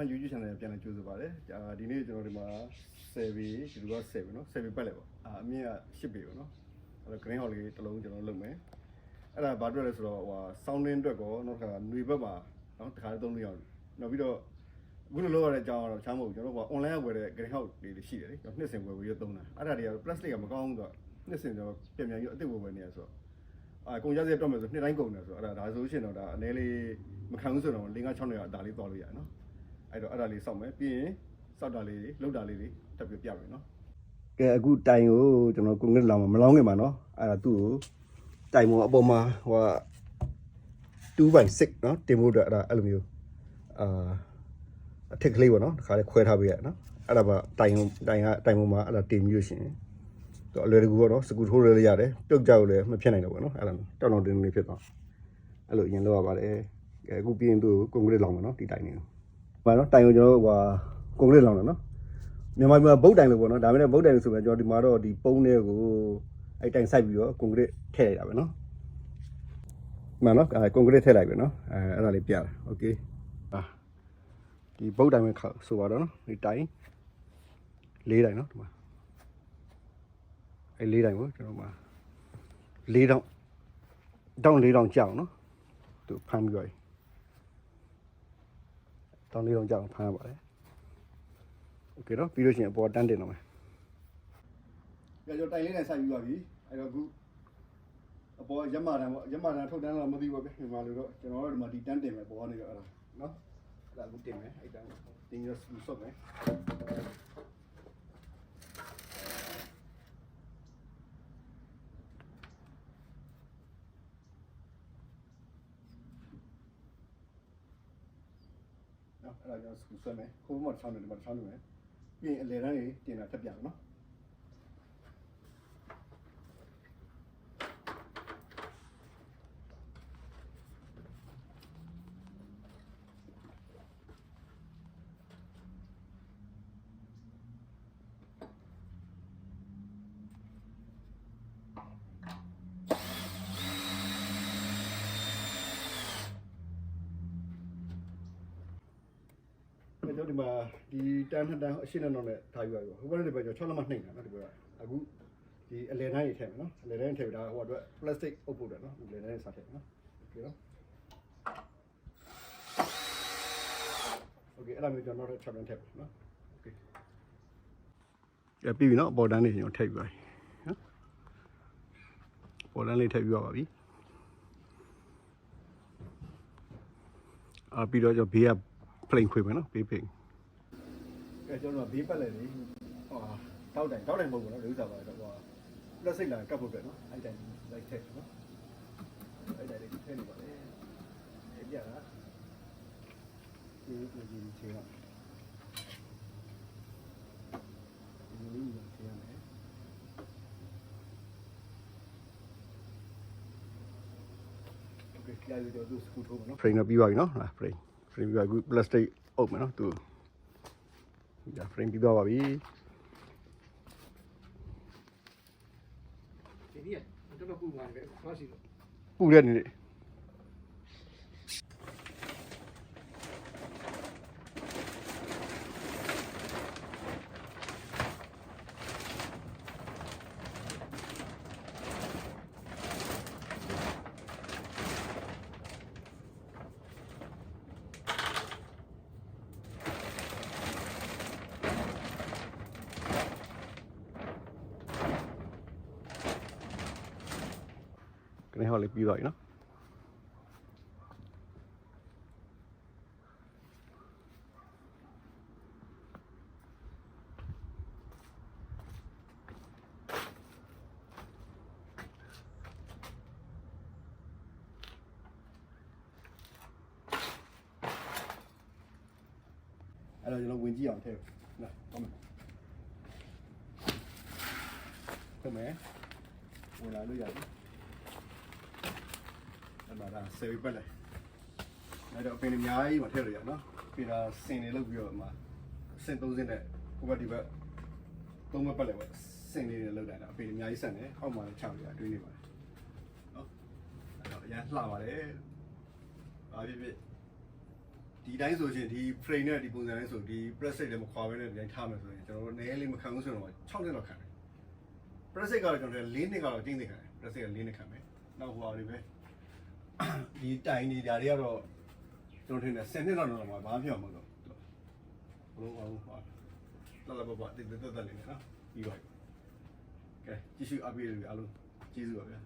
န် YouTube channel ပြန်လည်ကြိုဆိုပါရစေအာဒီနေ့ကျွန်တော်ဒီမှာ10ပေဒီလိုက10ပေနော်10ပေပတ်လဲပေါ့အာအမြင့်က10ပေပေါ့နော်အဲ့တော့ green hall လေးတစ်လုံးကျွန်တော်လုပ်မယ်အဲ့ဒါဘာအတွက်လဲဆိုတော့ဟို sounding အတွက်ကောနောက်တစ်ခါຫນွေဘက်မှာနော်တစ်ခါသုံးလို့ရအောင်နောက်ပြီးတော့အခုလိုလုပ်ရတဲ့အကြောင်းကတော့ချမ်းမဟုတ်ဘူးကျွန်တော်က online ဝယ်တဲ့ green house လေးတွေရှိတယ်လေကျွန်တော်နှစ်စင်ဝယ်ပြီးတော့သုံးတာအဲ့ဒါတွေက plastic ကမကောင်းဘူးဆိုတော့နှစ်စင်ကျွန်တော်ပြန်ပြန်ပြီးအစ်စ်ဝယ်ဝယ်နေရဆိုတော့ အာကုန်ကြစရတော့မယ်ဆိုနှစ်တိုင်းကုန်တယ်ဆိုတော့အဲ့ဒါဒါဆိုရှင်တော့ဒါအနေလေးမခံဘူးဆိုတော့၄၅6နှစ်ရအသာလေးသွားလို့ရတယ်နော်အဲ့တော့အဲ့ဒါလေးစောက်မယ်ပြီးရင်စောက်တာလေးတွေလှုပ်တာလေးတွေတက်ပြပြမယ်နော်ကဲအခုတိုင်ကိုကျွန်တော်ကွန်ကရစ်လောင်မလောင်းခင်ပါနော်အဲ့ဒါသူ့ကိုတိုင်မောအပေါ်မှာဟို2/6နော်တင်ဖို့အတွက်အဲ့ဒါအဲ့လိုမျိုးအာအထက်ကလေးပေါ့နော်ဒီခါလေးခွဲထားပေးရနော်အဲ့ဒါပါတိုင်တိုင်ကတိုင်ပေါ်မှာအဲ့ဒါတင်ပြီးလို့ရှိရင်တော့ အလွယ်တကူပေါ့နော်စကူထိုးရလည်းရတယ်ပြုတ်ကြောက်လည်းမဖြစ်နိုင်တော့ဘူးနော်အဲ့ဒါတောင်းတောင်းတင်းတင်းဖြစ်သွားအဲ့လိုအရင်လောက်ရပါတယ်ကဲအခုပြီးရင်သူ့ကိုကွန်ကရစ်လောင်မယ်နော်ဒီတိုင်နေဘာနော်တိုင်ကိုကျွန်တော်တို့ဟိုကွန်ကရစ်လောင်တယ်နော်မြန်မာပြည်မှာဗုတ်တိုင်လို့ပေါ့နော်ဒါပေမဲ့ဗုတ်တိုင်လို့ဆိုရင်ကျွန်တော်ဒီမှာတော့ဒီပုံးတွေကိုအဲ့တိုင်ဆိုင်ပြီးတော့ကွန်ကရစ်ထည့်လိုက်တာပဲနော်မှန်နော်အဲကွန်ကရစ်ထည့်လိုက်ပြီနော်အဲအဲ့ဒါလေးပြတာโอเคအာဒီဗုတ်တိုင်ပဲခောက်ဆိုပါတော့နော်ဒီတိုင်လေးတိုင်နော်ဒီမှာ အဲလေးတိုင်ကိုကျွန်တော်မှာလေးတောင်တောင်လေးတောင်ကြောက်နော်သူဖမ်းပြီးတော့တောင်လေးတောင်ကြောက်ဖမ်းရပါတယ်โอเคတော့ပြီးလို့ရှိရင်အပေါ်တန်းတင်တော့မယ်ကြကျွန်တော်တိုင်လေးနဲ့ဆိုင်ပြီးပါပြီအဲ့တော့အခုအပေါ်ရက်မာတန်ပေါ့ရက်မာတန်ထုတ်တန်းတော့မသိဘူးပဲမြန်မာလိုတော့ကျွန်တော်တို့ဒီမှာဒီတန်းတင်မယ်ပေါ်ကနေတော့အဲ့ဒါနော်အဲ့ဒါအခုတင်မယ်အဲ့တန်းတင်ရစူဆော့မယ် နော်အဲ့ဒါကြောင့်စကူဆွဲမယ်ခိုးမချောင်းတယ်ဒီမှာချောင်းတယ်ပြီးရင်အလေတန်းလေးတင်တာထပ်ပြမယ်နော် တော်ဒီမှာဒီတန်းနှစ်တန်းအရှင်းနဲ့တော့နဲ့ထားယူရပြီဟိုဘက်ကနေပဲကျွန်တော်6လက်မနှိမ့်တာနော်ဒီဘက်ကအခုဒီအလေတန်းကြီးထည့်မယ်နော်အလေတန်းထည့်ပြီးဒါဟိုအတွက် plastic အုပ်ဖို့တယ်နော်ဒီလေတန်းကြီးစားထည့်နော်โอเคနော်โอเคအဲ့ဒါမျိုးကျွန်တော်တို့6တန်းထည့်ပါနော်โอเคရပြီနော်ပေါ်တန်းလေးကျွန်တော်ထည့်ယူပါပြီနော်ပေါ်တန်းလေးထည့်ယူရပါပြီအာပြီးတော့ကျွန်တော်ဘေးက plane ခွေမယ်နော်ဘေး plane ကဲကျွန်တော်ဘေးပတ်လည်းလေဟိုတောက်တိုင်တောက်တိုင်မဟုတ်ဘူးနော်လူစားပါတော့ဟိုလက်စိတ်လာကပ်ဖို့ပဲနော်အဲ့တိုင်လိုက်ထည့်နော်အဲ့တိုင်လေးထည့်နေပါလေအဲ့ပြတာဒီဒီဒီချေရဒီလိုမျိုးချေရမယ်โอเคကြာရတော့သူစကူထိုးမယ်နော် frame တော့ပြီးပါပြီနော်ဟာ frame frame ပြီးပါပြီ plastic အုပ်မယ်နော်သူဒါ frame ပြီးသွားပါပြီဒီနေ့တော်တော်ပူပါလေဘာရှိလို့ပူတဲ့နေနေ ကနေဟောလေးပြီးသွားပြီနော်အဲ့တော့ကျွန်တော်ဝင်ကြည့် အောင်ထည့်နော်ဟုတ်မယ်ဟုတ်မယ်ဝင်လာလို့ရတယ်အဲ့ဒါဒါဆေးပက်လိုက်အဲ့တော့အပင်အများကြီးမထည့်လို့ရနော်ပြီးတော့စင်နေလောက်ပြီးတော့မှစင်သုံးစင်နဲ့ဟိုဘက်ဒီဘက်သုံးဘက်ပတ်လိုက်ပေါ့စင်နေနေလောက်တာတော့အပင်အများကြီးဆက်နေအောက်မှာလည်းခြောက်ရအတွင်းနေပါတယ်နော်အဲ့တော့အရင်လှပါတယ်ဘာဖြစ်ဖြစ်ဒီတိုင်းဆိုရှင်ဒီ frame နဲ့ဒီပုံစံလေးဆိုဒီ press rate လည်းမခွာဘဲနဲ့ဒီတိုင်းထားမယ်ဆိုရင်ကျွန်တော်တို့နည်းလေးမခံဘူးဆိုတော့6နှစ်လောက်ခံတယ် press rate ကတော့ကျွန်တော်တို့၄နှစ်ကတော့ကျင်းသိခံတယ် press rate က၄နှစ်ခံမယ်နောက်ဟိုဟာတွေပဲ ဒီတိုင်ဒီဓာတွေကတော့ကျွန်တော်ထင်တယ်10နှစ်လောက်တော့မှဘာမှပြောမှာမဟုတ်တော့ဘလို့အောင်ဟာလာလာပပတိတ်တက်တက်လေးနော်ပြီးပါပြီကဲကြည့်ရှုအပ်ပြီးရအားလုံးကျေးဇူးပါဗျာ